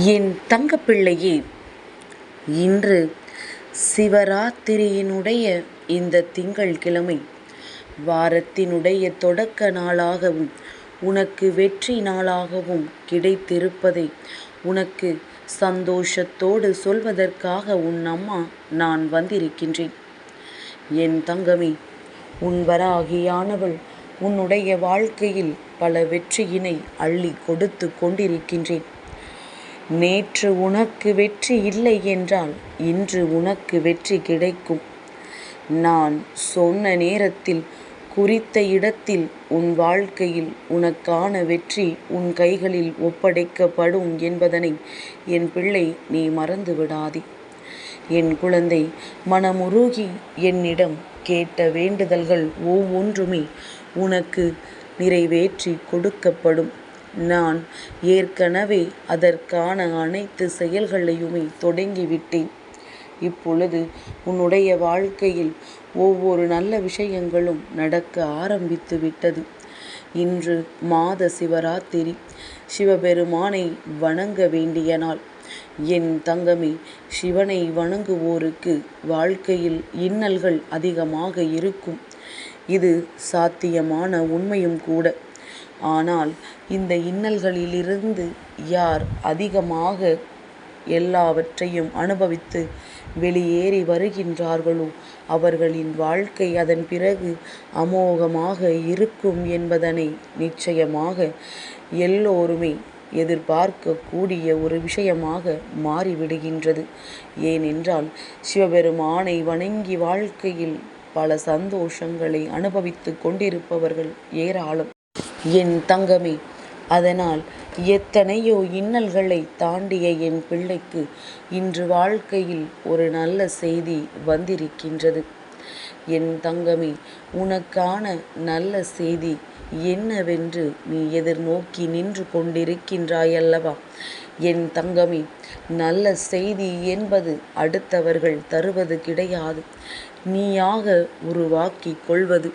என் தங்கப்பிள்ளையே இன்று சிவராத்திரியினுடைய இந்த திங்கள்கிழமை வாரத்தினுடைய தொடக்க நாளாகவும் உனக்கு வெற்றி நாளாகவும் கிடைத்திருப்பதை உனக்கு சந்தோஷத்தோடு சொல்வதற்காக உன் அம்மா நான் வந்திருக்கின்றேன். என் தங்கமே உன் வராகியானவள் உன்னுடைய வாழ்க்கையில் பல வெற்றியினை அள்ளி கொடுத்து கொண்டிருக்கின்றேன். நேற்று உனக்கு வெற்றி இல்லை என்றால் இன்று உனக்கு வெற்றி கிடைக்கும். நான் சொன்ன நேரத்தில் குறித்த இடத்தில் உன் வாழ்க்கையில் உனக்கான வெற்றி உன் கைகளில் ஒப்படைக்கப்படும் என்பதனை என் பிள்ளை நீ மறந்து விடாதே என் குழந்தை மனமுருகி என்னிடம் கேட்ட வேண்டுதல்கள் ஒவ்வொன்றுமே உனக்கு நிறைவேற்றி கொடுக்கப்படும். நான் ஏற்கனவே அதற்கான அனைத்து செயல்களையுமே தொடங்கிவிட்டேன். இப்பொழுது உன்னுடைய வாழ்க்கையில் ஒவ்வொரு நல்ல விஷயங்களும் நடக்க ஆரம்பித்து விட்டது. இன்று மாத சிவராத்திரி. சிவபெருமானை வணங்க வேண்டிய நாள். என் தங்கமே சிவனை வணங்குவோருக்கு வாழ்க்கையில் இன்னல்கள் அதிகமாக இருக்கும். இது சாத்தியமான உண்மையும் கூட. ஆனால் இந்த இன்னல்களிலிருந்து யார் அதிகமாக எல்லாவற்றையும் அனுபவித்து வெளியேறி வருகின்றார்களோ அவர்களின் வாழ்க்கை அதன் பிறகு அமோகமாக இருக்கும் என்பதனை நிச்சயமாக எல்லோருமே எதிர்பார்க்கக்கூடிய ஒரு விஷயமாக மாறிவிடுகின்றது. ஏனென்றால் சிவபெருமானை வணங்கி வாழ்க்கையில் பல சந்தோஷங்களை அனுபவித்து கொண்டிருப்பவர்கள் ஏராளம். என் தங்கமே அதனால் எத்தனையோ இன்னல்களை தாண்டிய என் பிள்ளைக்கு இன்று வாழ்க்கையில் ஒரு நல்ல செய்தி வந்திருக்கின்றது. என் தங்கமே உனக்கான நல்ல செய்தி என்னவென்று நீ எதிர்நோக்கி நின்று கொண்டிருக்கின்றாயல்லவா? என் தங்கமே நல்ல செய்தி என்பது அடுத்தவர்கள் தருவது கிடையாது. நீயாக உருவாக்கிக் கொள்வது.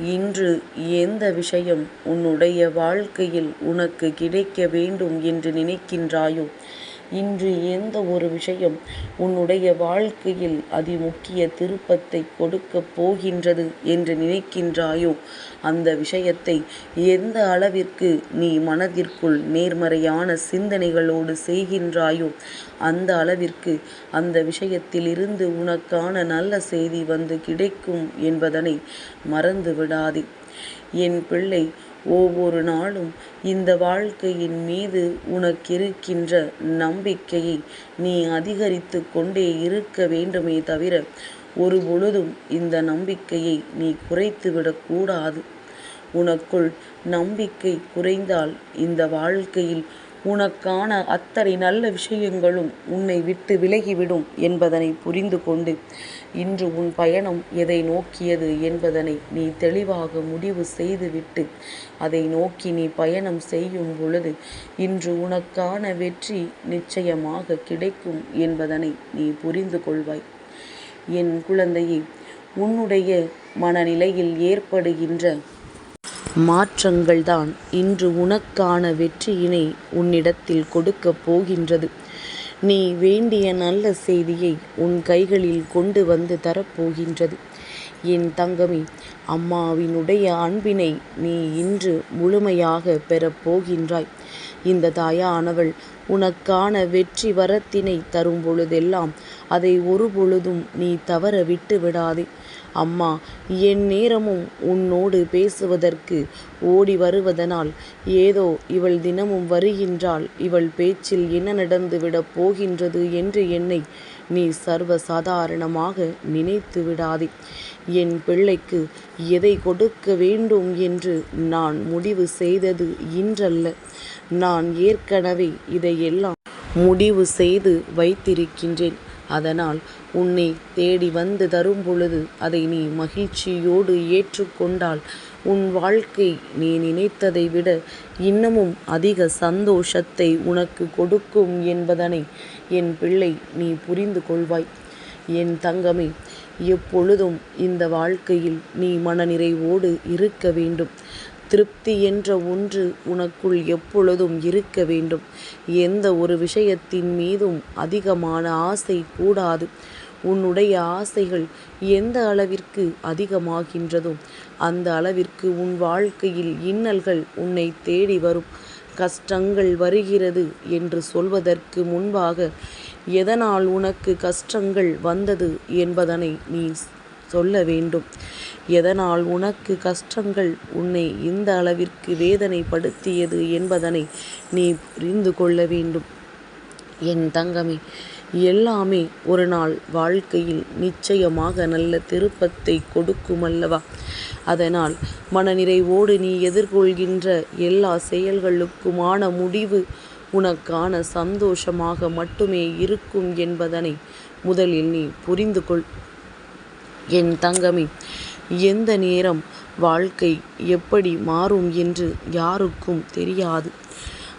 இன்று எந்த விஷயம் உன்னுடைய வாழ்க்கையில் உனக்கு கிடைக்க வேண்டும் என்று நினைக்கின்றாயோ? இன்று எந்த ஒரு விஷயம் உன்னுடைய வாழ்க்கையில் அதிமுக்கிய திருப்பத்தை கொடுக்கப் போகின்றது என்று நினைக்கின்றாயோ? அந்த விஷயத்தை எந்த அளவிற்கு நீ மனதிற்குள் நேர்மறையான சிந்தனைகளோடு செய்கின்றாயோ அந்த அளவிற்கு அந்த விஷயத்திலிருந்து உனக்கான நல்ல செய்தி வந்து கிடைக்கும் என்பதனை மறந்து விடாதே என் பிள்ளை ஒவ்வொரு நாளும் இந்த வாழ்க்கையின் மீது உனக்கிருக்கின்ற நம்பிக்கையை நீ அதிகரித்து கொண்டே இருக்க வேண்டுமே தவிர ஒரு பொழுதும் இந்த நம்பிக்கையை நீ குறைத்து விடக்கூடாது உனக்குள் நம்பிக்கை குறைந்தால் இந்த வாழ்க்கையில் உனக்கான அத்தனை நல்ல விஷயங்களும் உன்னை விட்டு விலகிவிடும் என்பதனை புரிந்து கொண்டு இன்று உன் பயணம் எதை நோக்கியது என்பதனை நீ தெளிவாக முடிவு செய்துவிட்டு அதை நோக்கி நீ பயணம் செய்யும் பொழுது இன்று உனக்கான வெற்றி நிச்சயமாக கிடைக்கும் என்பதனை நீ புரிந்து கொள்வாய். என் குழந்தையே உன்னுடைய மனநிலையில் ஏற்படுகின்ற மாற்றங்கள்தான் இன்று உனக்கான வெற்றியினை உன்னிடத்தில் கொடுக்கப் போகின்றது. நீ வேண்டிய நல்ல செய்தியை உன் கைகளில் கொண்டு வந்து தரப்போகின்றது. என் தங்கமே அம்மாவினுடைய அன்பினை நீ இன்று முழுமையாக பெறப்போகின்றாய் இந்த தாயானவள் உனக்கான வெற்றி வரத்தினை தரும் பொழுதெல்லாம் அதை ஒரு பொழுதும் நீ தவற விட்டு விடாதே அம்மா என் நேரமும் உன்னோடு பேசுவதற்கு ஓடி வருவதனால். ஏதோ இவள் தினமும் வருகின்றாள் இவள் பேச்சில் என்ன நடந்துவிடப் போகின்றது என்று என்னை நீ சர்வ சாதாரணமாக நினைத்து விடாதே. என் பிள்ளைக்கு எதை கொடுக்க வேண்டும் என்று நான் முடிவு செய்தது இன்றல்ல. நான் ஏற்கனவே இதையெல்லாம் முடிவு செய்து வைத்திருக்கின்றேன். அதனால் உன்னை தேடி வந்து தரும் பொழுது அதை நீ மகிழ்ச்சியோடு ஏற்றுக்கொண்டால் உன் வாழ்க்கை நீ நினைத்ததை விட இன்னமும் அதிக சந்தோஷத்தை உனக்கு கொடுக்கும் என்பதனை என் பிள்ளை நீ புரிந்து கொள்வாய். என் தங்கமே எப்பொழுதும் இந்த வாழ்க்கையில் நீ மனநிறைவோடு இருக்க வேண்டும். திருப்தி என்ற ஒன்று உனக்குள் எப்பொழுதும் இருக்க வேண்டும். எந்த ஒரு விஷயத்தின் மீதும் அதிகமான ஆசை கூடாது. உன்னுடைய ஆசைகள் எந்த அளவிற்கு அதிகமாகின்றதோ அந்த அளவிற்கு உன் வாழ்க்கையில் இன்னல்கள் உன்னை தேடி வரும். கஷ்டங்கள் வருகிறது என்று சொல்வதற்கு முன்பாக எதனால் உனக்கு கஷ்டங்கள் வந்தது என்பதனை நீ சொல்ல வேண்டும். எதனால் உனக்கு கஷ்டங்கள் உன்னை இந்த அளவிற்கு வேதனைப்படுத்தியது என்பதனை நீ புரிந்து கொள்ள வேண்டும். என் தங்கமே எல்லாமே ஒரு நாள் வாழ்க்கையில் நிச்சயமாக நல்ல திருப்பத்தை கொடுக்குமல்லவா? அதனால் மனநிறைவோடு நீ எதிர்கொள்கின்ற எல்லா செயல்களுக்குமான முடிவு உனக்கான சந்தோஷமாக மட்டுமே இருக்கும் என்பதனை முதலில் நீ புரிந்து கொள். என் தங்கமே எந்த நேரம் வாழ்க்கை எப்படி மாறும் என்று யாருக்கும் தெரியாது.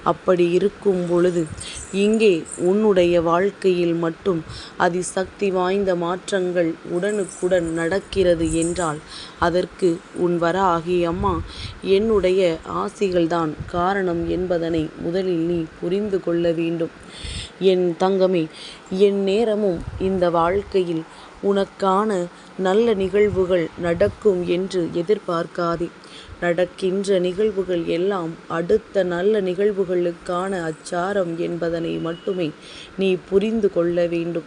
அப்படி இருக்கும் பொழுது இங்கே உன்னுடைய வாழ்க்கையில் மட்டும் அதிசக்தி வாய்ந்த மாற்றங்கள் உடனுக்குடன் நடக்கிறது என்றால் அதற்கு உன் வராகி அம்மா என்னுடைய ஆசிகள்தான் காரணம் என்பதனை முதலில் நீ புரிந்து கொள்ள வேண்டும். என் தங்கமே எந்நேரமும் இந்த வாழ்க்கையில் உனக்கான நல்ல நிகழ்வுகள் நடக்கும் என்று எதிர்பார்க்காதே. நடக்கின்ற நிகழ்வுகள் எல்லாம் அடுத்த நல்ல நிகழ்வுகளுக்கான அச்சாரம் என்பதனை மட்டுமே நீ புரிந்து கொள்ள வேண்டும்.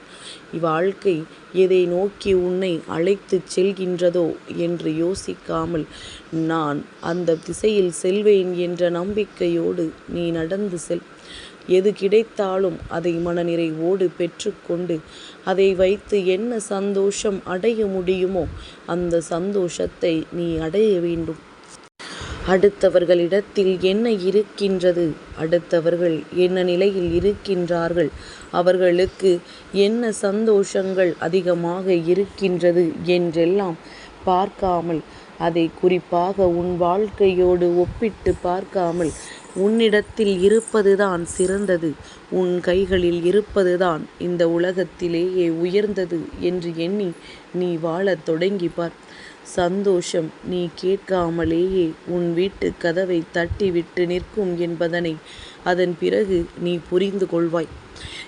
இவ்வாழ்க்கை எதை நோக்கி உன்னை அழைத்துச் செல்கின்றதோ என்று யோசிக்காமல் நான் அந்த திசையில் செல்வேன் என்ற நம்பிக்கையோடு நீ நடந்து செல். எது கிடைத்தாலும் அதை மனநிறைவோடு பெற்றுக்கொண்டு அதை வைத்து என்ன சந்தோஷம் அடைய முடியுமோ அந்த சந்தோஷத்தை நீ அடைய வேண்டும். அடுத்தவர்களிடத்தில் என்ன இருக்கின்றது அடுத்தவர்கள் என்ன நிலையில் இருக்கின்றார்கள் அவர்களுக்கு என்ன சந்தோஷங்கள் அதிகமாக இருக்கின்றது என்றெல்லாம் பார்க்காமல் அதை குறிப்பாக உன் வாழ்க்கையோடு ஒப்பிட்டு பார்க்காமல் உன்னிடத்தில் இருப்பதுதான் சிறந்தது உன் கைகளில் இருப்பதுதான் இந்த உலகத்திலேயே உயர்ந்தது என்று எண்ணி நீ வாழத் தொடங்கிப்பார் சந்தோஷம் நீ கேட்காமலேயே உன் வீட்டுக் கதவை தட்டிவிட்டு நிற்கும் என்பதனை அதன் பிறகு நீ புரிந்து கொள்வாய்.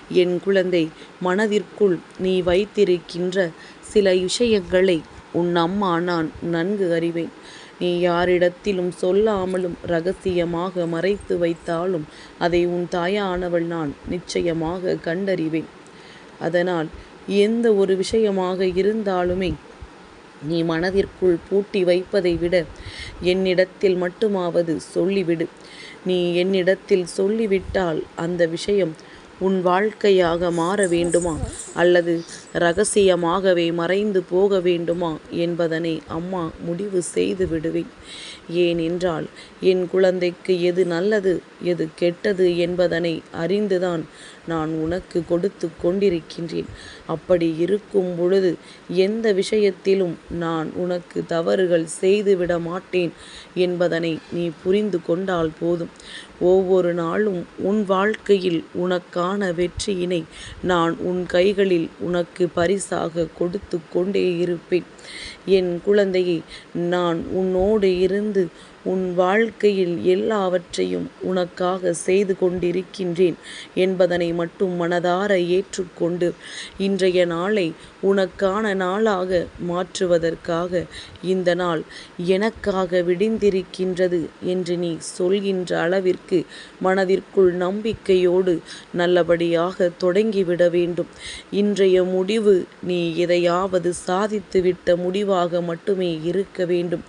என் குழந்தை மனதிற்குள் நீ வைத்திருக்கின்ற சில விஷயங்களை உன் அம்மா நான் நன்கு அறிவேன். நீ யாரிடத்திலும் சொல்லாமலும் ரகசியமாக மறைத்து வைத்தாலும் அதை உன் தாயானவள் நான் நிச்சயமாக கண்டறிவேன். அதனால் எந்த ஒரு விஷயமாக இருந்தாலுமே நீ மனதிற்குள் பூட்டி வைப்பதை விட என்னிடத்தில் மட்டுமாவது சொல்லிவிடு. நீ என்னிடத்தில் சொல்லிவிட்டால் அந்த விஷயம் உன் வாழ்க்கையாக மாற வேண்டுமா அல்லது ரகசியமாகவே மறைந்து போக வேண்டுமா என்பதனை அம்மா முடிவு செய்து விடுவேன். ஏனென்றால் என் குழந்தைக்கு எது நல்லது எது கெட்டது என்பதனை அறிந்துதான் நான் உனக்கு கொடுத்து கொண்டிருக்கின்றேன். அப்படி இருக்கும் பொழுது எந்த விஷயத்திலும் நான் உனக்கு தவறுகள் செய்துவிட மாட்டேன் என்பதனை நீ புரிந்து கொண்டால் போதும். ஒவ்வொரு நாளும் உன் வாழ்க்கையில் உனக்கான வெற்றியினை நான் உன் கைகளில் உனக்கு பரிசாக கொடுத்து கொண்டே இருப்பேன். என் குழந்தையை நான் உன்னோடு இருந்து உன் வாழ்க்கையில் எல்லாவற்றையும் உனக்காக செய்து கொண்டிருக்கின்றேன் என்பதனை மட்டும் மனதார ஏற்றுக்கொண்டு இன்றைய நாளை உனக்கான நாளாக மாற்றுவதற்காக இந்த நாள் எனக்காக விடிந்திருக்கின்றது என்று நீ சொல்கின்ற அளவிற்கு மனதிற்குள் நம்பிக்கையோடு நல்லபடியாக தொடங்கிவிட வேண்டும். இன்றைய முடிவு நீ எதையாவது சாதித்துவிட்ட முடிவாக மட்டுமே இருக்க வேண்டும்.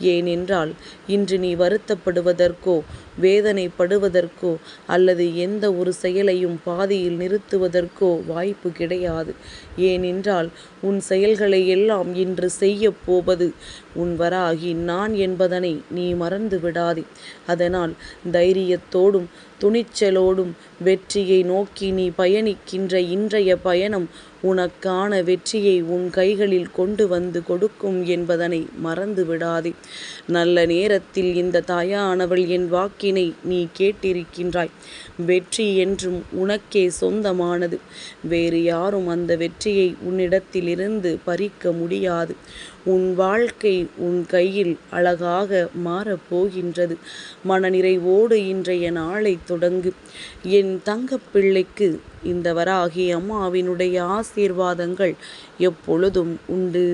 ஏனென்றால் இன்று நீ வருத்தப்படுவதற்கோ வேதனைப்படுவதற்கோ அல்லது எந்த ஒரு செயலையும் பாதியில் நிறுத்துவதற்கோ வாய்ப்பு கிடையாது. ஏனென்றால் உன் செயல்களை எல்லாம் இன்று செய்யப் போவது உன் வராகி நான் என்பதனை நீ மறந்து விடாதே. அதனால் தைரியத்தோடும் துணிச்சலோடும் வெற்றியை நோக்கி நீ பயணிக்கின்ற இன்றைய பயணம் உனக்கான வெற்றியை உன் கைகளில் கொண்டு வந்து கொடுக்கும் என்பதனை மறந்து விடாதே. நல்ல நேரத்தில் இந்த தாயானவள் என் வாக்கில் வாக்கினை நீ கேட்டிருக்கின்றாய். வெற்றி என்றும் உனக்கே சொந்தமானது. வேறு யாரும் அந்த வெற்றியை உன்னிடத்திலிருந்து பறிக்க முடியாது. உன் வாழ்க்கை உன் கையில் அழகாக மாறப்போகின்றது மனநிறைவோடு இன்றைய நாளை தொடங்கு. என் தங்கப்பிள்ளைக்கு இந்த வராகி அம்மாவினுடைய ஆசீர்வாதங்கள் எப்பொழுதும் உண்டு.